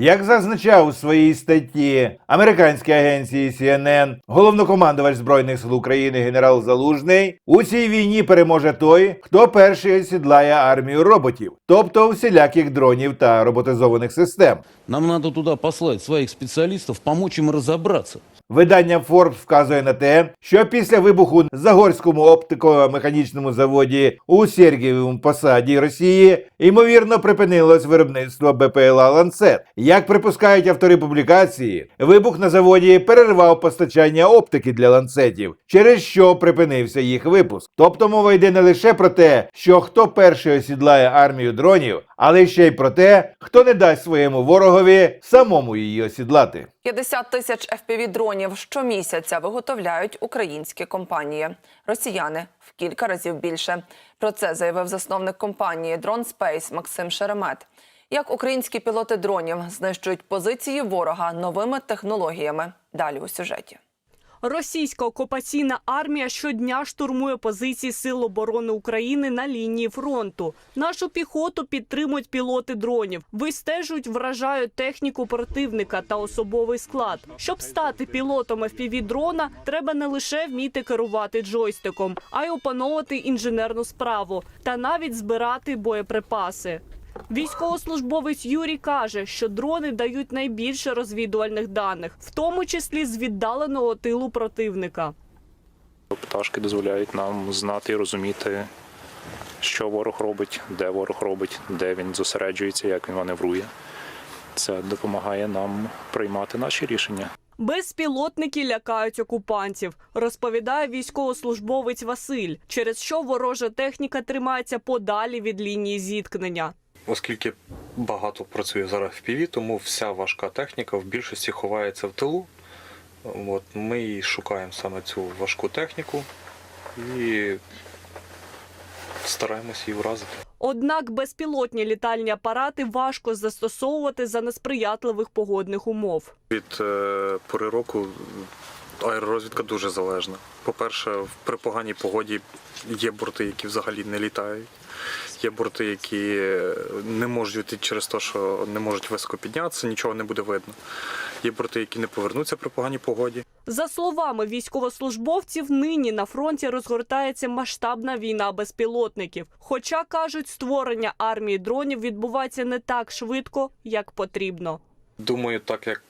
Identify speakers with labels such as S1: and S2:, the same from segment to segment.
S1: Як зазначав у своїй статті американській агенції CNN головнокомандувач збройних сил України генерал Залужний, у цій війні переможе той, хто перший осідлає армію роботів, тобто всіляких дронів та роботизованих систем.
S2: Нам треба туди послати своїх спеціалістів, допомогти їм разобраться.
S1: Видання Forbes вказує на те, що після вибуху на Загорському оптико-механічному заводі у Сергієвому посаді Росії ймовірно припинилось виробництво БПЛА Ланцет. Як припускають автори публікації, вибух на заводі перервав постачання оптики для ланцетів, через що припинився їх випуск. Тобто мова йде не лише про те, що хто перший осідлає армію дронів, але ще й про те, хто не дасть своєму ворогові самому її осідлати.
S3: 50 тисяч FPV-дронів щомісяця виготовляють українські компанії. Росіяни в кілька разів більше. Про це заявив засновник компанії Drone Space Максим Шеремет. Як українські пілоти дронів знищують позиції ворога новими технологіями? Далі у сюжеті.
S4: Російська окупаційна армія щодня штурмує позиції Сил оборони України на лінії фронту. Нашу піхоту підтримують пілоти дронів, вистежують, вражають техніку противника та особовий склад. Щоб стати пілотом fpv дрона, треба не лише вміти керувати джойстиком, а й опановувати інженерну справу та навіть збирати боєприпаси. Військовослужбовець Юрій каже, що дрони дають найбільше розвідувальних даних, в тому числі з віддаленого тилу противника.
S5: Пташки дозволяють нам знати і розуміти, що ворог робить, де ворог робить, де він зосереджується, як він маневрує. Це допомагає нам приймати наші рішення.
S4: Безпілотники лякають окупантів, розповідає військовослужбовець Василь, через що ворожа техніка тримається подалі від лінії зіткнення.
S6: Оскільки багато працює зараз в ПІВі, тому вся важка техніка в більшості ховається в тилу. От, ми і шукаємо саме цю важку техніку і стараємося її вразити.
S4: Однак безпілотні літальні апарати важко застосовувати за несприятливих погодних умов.
S6: Від е, пори року аеророзвідка дуже залежна. По-перше, при поганій погоді є борти, які взагалі не літають. Є борти, які не можуть летіти через те, що не можуть високо піднятися, нічого не буде видно. Є борти, які не повернуться при поганій погоді.
S4: За словами військовослужбовців, нині на фронті розгортається масштабна війна безпілотників. Хоча кажуть, створення армії дронів відбувається не так швидко, як потрібно.
S6: Думаю, так як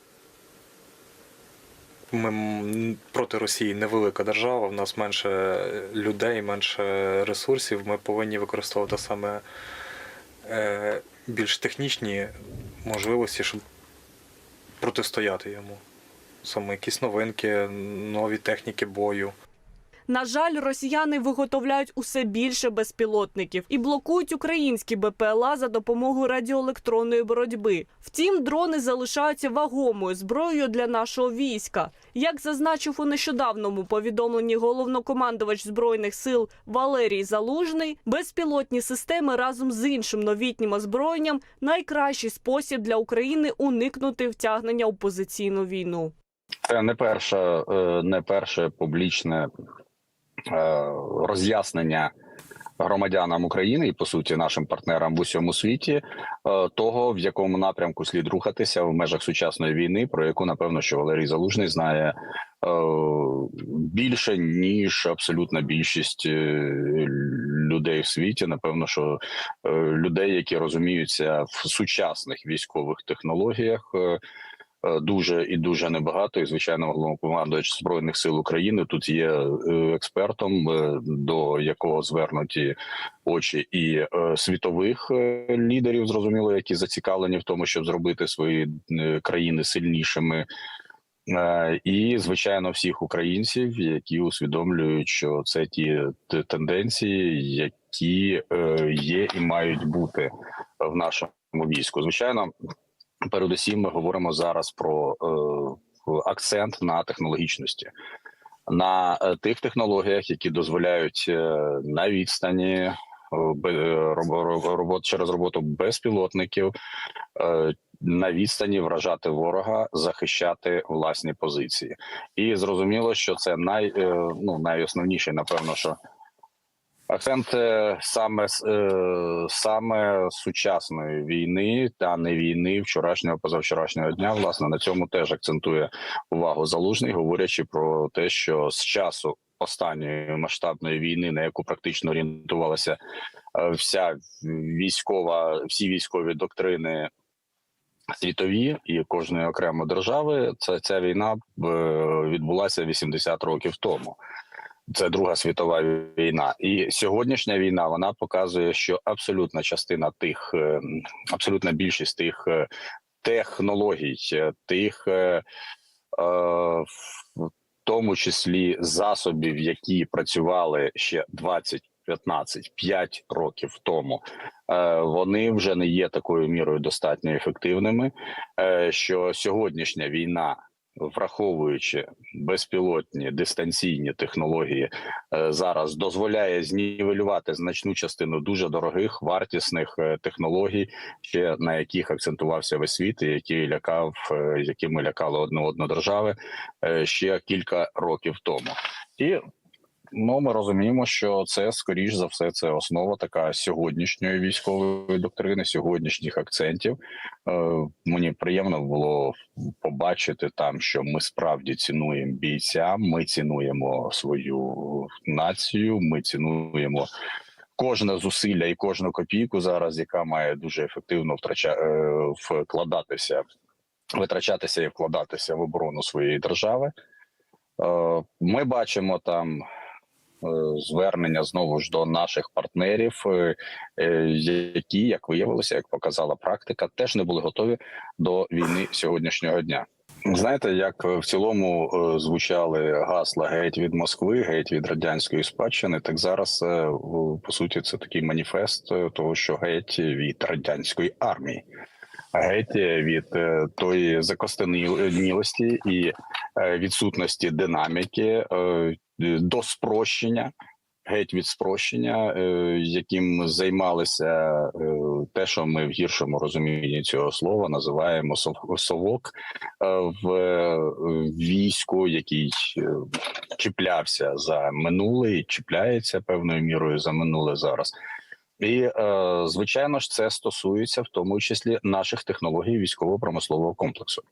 S6: ми проти Росії невелика держава, в нас менше людей, менше ресурсів, ми повинні використовувати саме е, більш технічні можливості, щоб протистояти йому. Саме якісь новинки, нові техніки бою.
S4: На жаль, росіяни виготовляють усе більше безпілотників і блокують українські БПЛА за допомогою радіоелектронної боротьби. Втім, дрони залишаються вагомою зброєю для нашого війська. Як зазначив у нещодавному повідомленні головнокомандувач збройних сил Валерій Залужний, безпілотні системи разом з іншим новітнім озброєнням найкращий спосіб для України уникнути втягнення у позиційну війну.
S7: Це не перше, е, не перше публічне роз'яснення громадянам України і по суті нашим партнерам в усьому світі е, того, в якому напрямку слід рухатися в межах сучасної війни, про яку напевно що Валерій Залужний знає е, більше ніж абсолютна більшість е, людей в світі. Напевно, що е, людей, які розуміються в сучасних військових технологіях. Е, дуже і дуже небагато. І звичайно, головнокомандувач збройних сил України тут є е, експертом, е, до якого звернуті очі і світових лідерів, зрозуміло, які зацікавлені в тому, щоб зробити свої країни сильнішими. І звичайно, всіх українців, які усвідомлюють, що це ті тенденції, які є і мають бути в нашому війську. Звичайно, передусім ми говоримо зараз про е, акцент на технологічності, на е, тих технологіях, які дозволяють е, на відстані е, робот через роботу безпілотників. На відстані вражати ворога, захищати власні позиції, і зрозуміло, що це най, ну, найосновніше, напевно, що Акцент е, саме е, саме сучасної війни та не війни вчорашнього позавчорашнього дня. Власне на цьому теж акцентує увагу залужний, говорячи про те, що з часу останньої масштабної війни, на яку практично орієнтувалася е, вся військова, всі військові доктрини. Світові і кожної окремої держави, це ця війна відбулася 80 років тому. Це Друга світова війна, і сьогоднішня війна вона показує, що абсолютна частина тих, е, абсолютна більшість тих е, технологій, е, тих, в тому числі засобів, які працювали ще 20, 15, 5 років тому, вони вже не є такою мірою достатньо ефективними. Що сьогоднішня війна враховуючи безпілотні дистанційні технології, е, зараз дозволяє знівелювати значну частину дуже дорогих вартісних е, технологій, ще на яких акцентувався весь світ, і які лякав, е, якими лякали одне одну держави ще кілька років тому. І Ну, ми розуміємо, що це скоріш за все це основа така сьогоднішньої військової доктрини, сьогоднішніх акцентів. Е, мені приємно було побачити там, що ми справді цінуємо бійця. Ми цінуємо свою націю. Ми цінуємо кожне зусилля і кожну копійку зараз, яка має дуже ефективно втрача е, вкладатися, витрачатися і вкладатися в оборону своєї держави. Е, Ми бачимо там звернення знову ж до наших партнерів, е, е, які, як виявилося, як показала практика, теж не були готові до війни сьогоднішнього дня. Знаєте, як в цілому е, звучали гасла геть від Москви, геть від радянської спадщини, так зараз е, по суті це такий маніфест е, того, що геть від радянської армії, геть від е, тої закостенілості і е, відсутності динаміки е, до спрощення. Геть від спрощення, е, яким займалися е, те, що ми в гіршому розумінні цього слова називаємо сов- совок е, в е, війську, який е, чіплявся за минуле і чіпляється певною мірою за минуле зараз. І е, звичайно ж, це стосується в тому числі наших технологій військово-промислового комплексу.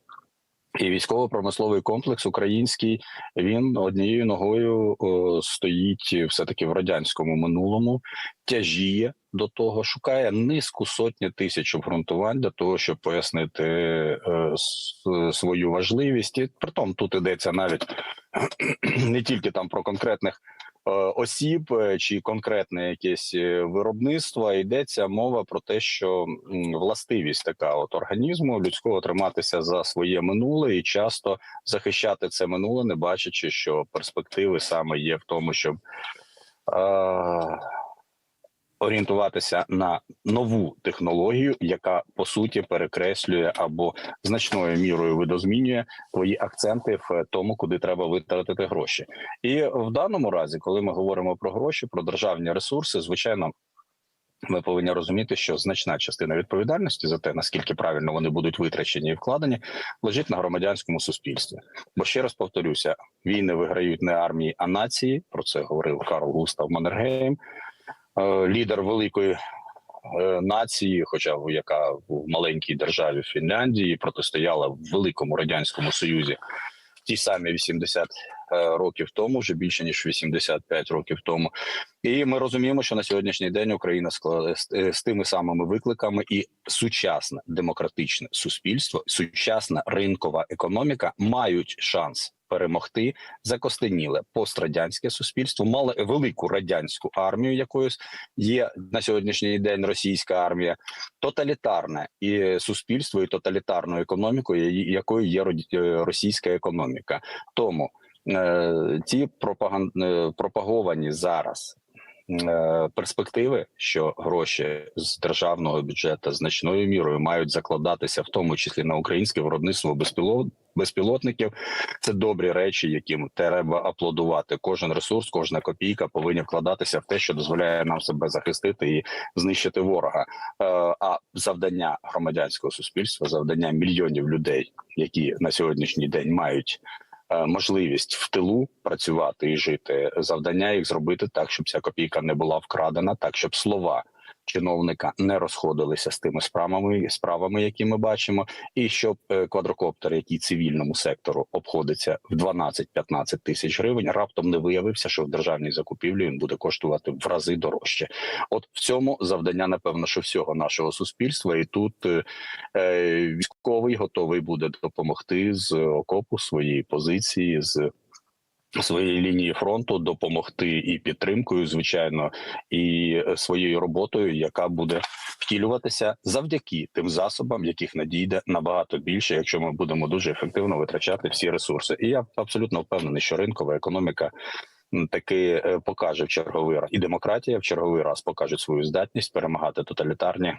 S7: І військово-промисловий комплекс український він однією ногою о, стоїть все таки в радянському минулому, тяжіє до того, шукає низку сотні тисяч обґрунтувань для того, щоб пояснити е, свою важливість. І притом тут йдеться навіть не тільки там про конкретних е, осіб е, чи конкретне якесь е, виробництво, йдеться мова про те, що властивість така от організму людського триматися за своє минуле і часто захищати це минуле, не бачачи, що перспективи саме є в тому, щоб е, орієнтуватися на нову технологію, яка по суті перекреслює або значною мірою видозмінює твої акценти в тому, куди треба витратити гроші. І в даному разі, коли ми говоримо про гроші, про державні ресурси, звичайно. Ми повинні розуміти, що значна частина відповідальності за те, наскільки правильно вони будуть витрачені і вкладені, лежить на громадянському суспільстві. Бо ще раз повторюся: війни виграють не армії, а нації. Про це говорив Карл Густав Маннергейм, лідер великої е, нації, хоча в- яка в маленькій державі Фінляндії протистояла в великому радянському союзі ті самі 80 е, років тому, вже більше ніж 85 років тому. І ми розуміємо, що на сьогоднішній день Україна е, з тими самими викликами, і сучасне демократичне суспільство, сучасна ринкова економіка мають шанс. Перемогти закостеніле пострадянське суспільство мало велику радянську армію, якою є на сьогоднішній день російська армія, тоталітарне і суспільство, і тоталітарну економіку, якою є е, російська економіка. Тому е, ці пропаган... е, пропаговані зараз е, перспективи, що гроші з державного бюджету значною мірою мають закладатися, в тому числі на українське виробництво безпілот... безпілотників. Це добрі речі, яким треба аплодувати. Кожен ресурс, кожна копійка повинні вкладатися в те, що дозволяє нам себе захистити і знищити ворога. Е, А завдання громадянського суспільства, завдання мільйонів людей, які на сьогоднішній день мають е, можливість в тилу працювати і жити. Завдання їх зробити так, щоб ця копійка не була вкрадена, так щоб слова. Чиновника не розходилися з тими справами, справами, які ми бачимо, і щоб е, квадрокоптер, який цивільному сектору обходиться в 12-15 тисяч гривень, раптом не виявився, що в державній закупівлі він буде коштувати в рази дорожче. От в цьому завдання, напевно, що всього нашого суспільства, і тут е, е, військовий готовий буде допомогти з окопу своєї позиції з. Своєї лінії фронту допомогти і підтримкою, звичайно, і е, своєю роботою, яка буде втілюватися завдяки тим засобам, яких надійде набагато більше, якщо ми будемо дуже ефективно витрачати всі ресурси. І я абсолютно впевнений, що ринкова економіка таки е, покаже в черговий раз і демократія в черговий раз покаже свою здатність перемагати тоталітарні е,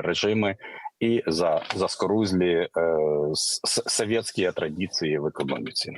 S7: режими і за заскорузлі е, совєтські традиції в економіці.